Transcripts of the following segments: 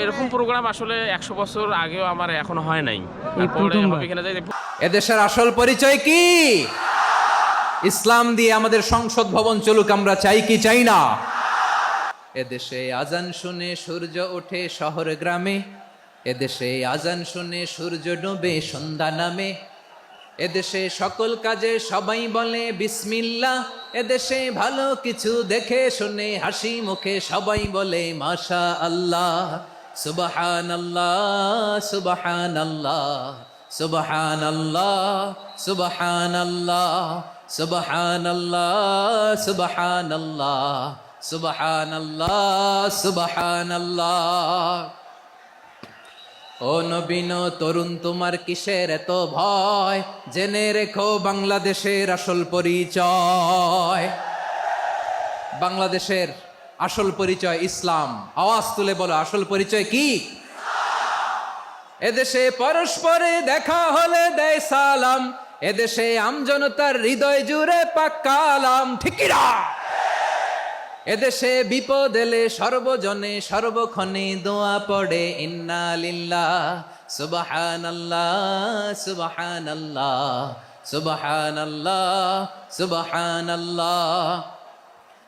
এরকম প্রোগ্রাম আসলে একশো বছর আগেও আমার এখনও হয় নাই। এদেশের আসল পরিচয় কি? ইসলাম দিয়ে আমাদের সংসদ ভবন চলুক আমরা চাই কি চাই না? এদেশে আজান শুনে সূর্য ওঠে শহর গ্রামে। এদেশে আজান শুনে সূর্য ডোবে সন্ধ্যা নামে। এদেশে সকল কাজে সবাই বলে বিসমিল্লা এদেশে ভালো কিছু দেখে শুনে হাসি মুখে সবাই বলে মাশা আল্লাহ সুবহান আল্লাহ সুবহান আল্লাহ সুবহান আল্লাহ সুবহান আল্লাহ সুবহান আল্লাহ সুবহান আল্লাহ সুবহান আল্লাহ সুবহান আল্লাহ ও নবীন তরুণ, তোমার কিসের এত ভয়? জেনে রেখো বাংলাদেশের আসল পরিচয়। বাংলাদেশের আসল পরিচয় ইসলাম। আওয়াজ তুলে বলো, আসল পরিচয় কি? এদেশে পরস্পরে দেখা হলে দেয় সালাম। এদেশে আমজনতার হৃদয় জুড়ে পাক্কালাম ঠিকিরা এদেশে বিপদ এলে সর্বজনে সর্বক্ষণে দোয়া পড়ে, ইন্না লিল্লাহ সুবহান আল্লাহ সুবহান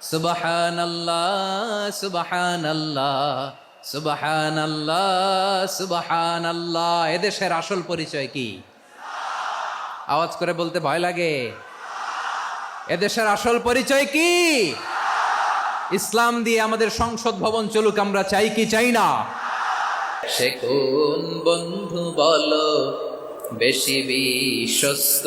সুবহান আল্লাহ সুবহান আল্লাহ সুবহান আল্লাহ সুবহান আল্লাহ এদেশের আসল পরিচয় কি? আওয়াজ করে বলতে ভয় লাগে। এদেশের আসল পরিচয় কি? ইসলাম দিয়ে আমাদের সংসদ ভবন চলুক, আমরা চাই কি চাই না? সে কোন বন্ধু বলো, বেশি বিশ্বস্ত?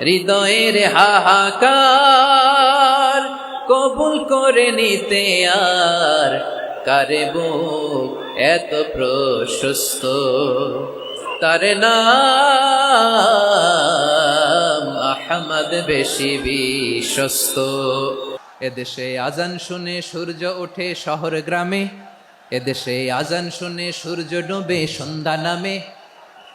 হৃদয়ের হাহাকার কবুল করে নিতে আর কারে বুক এত প্রশস্ত? তার নাম আহমদ বেশি বিশ্বস্ত। এদেশে আজান শুনে সূর্য ওঠে শহর গ্রামে, এদেশে আজান শুনে সূর্য ডোবে সন্ধ্যা নামে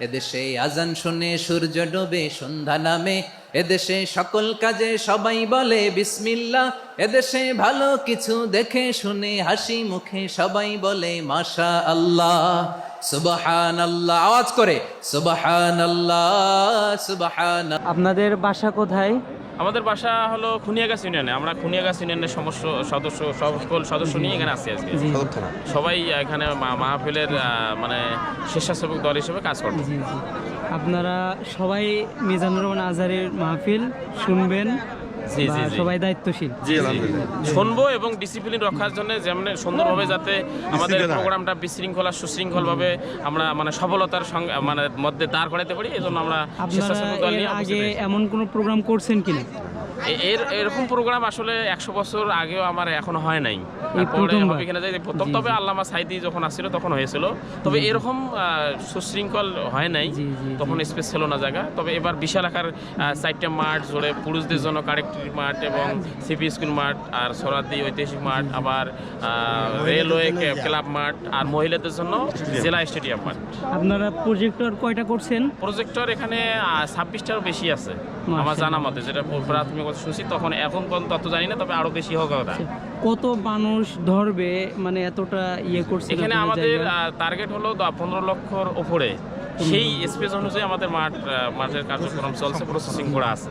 এদেশে আজান শুনে সূর্য ডোবে, সন্ধ্যা নামে। এদেশে সকল কাজে সবাই বলে বিসমিল্লা এদেশে ভালো কিছু দেখে শুনে হাসি মুখে সবাই বলে মাশা আল্লাহ সুবাহান আল্লাহ আওয়াজ করে সুবাহান আল্লাহ সুবাহান আপনাদের বাসা কোথায়? আমাদের বাসা হলো খুনিয়াগাছ ইউনিয়নে। আমরা খুনিয়াগাছ ইউনিয়নের সমস্ত সদস্য সকল সদস্য নিয়ে এখানে আছি আজকে। সবাই এখানে মাহফিলের মানে স্বেচ্ছাসেবক দল হিসেবে কাজ করে জি জি। আপনারা সবাই মিজানুর রহমান আজহারের মাহফিল শুনবেন। সবাই দায়িত্বশীল। জি শুনব এবং ডিসিপ্লিন রক্ষার জন্য যেমন সুন্দরভাবে যাতে আমাদের প্রোগ্রামটা বিশৃঙ্খলা সুশৃঙ্খলভাবে আমরা মানে সফলতার সঙ্গে মানে মধ্যে দাঁড় করাতে পারি এই জন্য আমরা আগে এমন কোনো প্রোগ্রাম করছেন কিনা? এর এরকম প্রোগ্রাম আসলে একশো বছর আগেও আমার এখনও হয় নাই। তারপরে প্রথমবার। যাই প্রথম তবে আল্লামা সাইদি যখন আসছিল তখন হয়েছিল। তবে এরকম সুশৃঙ্খল হয় নাই। তখন স্পেস ছিল না জায়গা। তবে এবার বিশাল আকার চারটা মাঠ জুড়ে পুরুষদের জন্য কারেক্টরি মাঠ এবং সিপি স্কুল মাঠ আর সরাদি ঐতিহাসিক মাঠ আবার আহ, রেলওয়ে ক্লাব মাঠ আর মহিলাদের জন্য জেলা স্টেডিয়াম মাঠ। আপনারা প্রজেক্টর কয়টা করছেন? প্রজেক্টর এখানে ছাব্বিশটারও বেশি আছে। আমার জানা মতে যেটা প্রাথমিক শুনছি তখন এখন পর্যন্ত তত জানি না তবে আরও বেশি হোক কথা। কত মানুষ ধরবে মানে এতটা ইয়ে করছে এখানে আমাদের টার্গেট হলো পনেরো লক্ষর উপরে সেই স্পেস অনুযায়ী আমাদের মাঠ মাঠের কার্যক্রম চলছে প্রসেসিং করা আছে।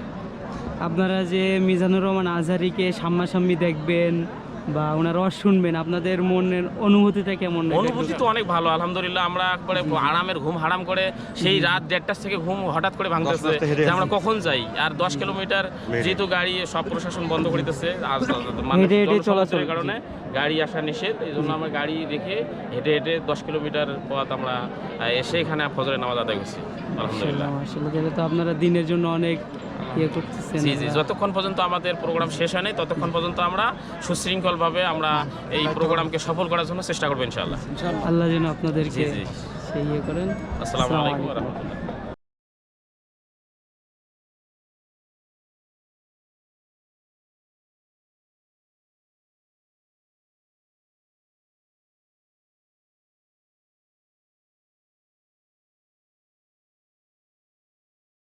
আপনারা যে মিজানুর রহমান আজহারিকে সামনাসামনি দেখবেন বা ওনার রস শুনবেন আপনাদের মনের অনুভূতিটা কেমন অনুভূতি তো অনেক ভালো আলহামদুলিল্লাহ। আমরা একবারে আরামের ঘুম হারাম করে সেই রাত দেড়টার থেকে ঘুম হঠাৎ করে ভাঙতেছে। আমরা কখন যাই? আর দশ কিলোমিটার যেহেতু গাড়ি সব প্রশাসন বন্ধ করিতেছে মানে হেঁটে হেঁটে জনসমুদ্রের চলাচল। কারণে গাড়ি আসা নিষেধ। এই জন্য আমরা গাড়ি রেখে হেঁটে হেঁটে দশ কিলোমিটার পথ আমরা এসে এখানে ফজরের নামাজ আদায় করছি। আলহামদুলিল্লাহ। আসলে তো আপনারা দিনের জন্য অনেক জি জি যতক্ষণ পর্যন্ত আমাদের প্রোগ্রাম শেষ হয় নাই ততক্ষণ পর্যন্ত আমরা সুশৃঙ্খলভাবে আমরা এই প্রোগ্রামকে সফল করার জন্য চেষ্টা করব ইনশাআল্লাহ। আল্লাহ যেন আপনাদেরকে। সেই ইয়ে করেন। আসসালামু আলাইকুম রহমতুল্লাহ।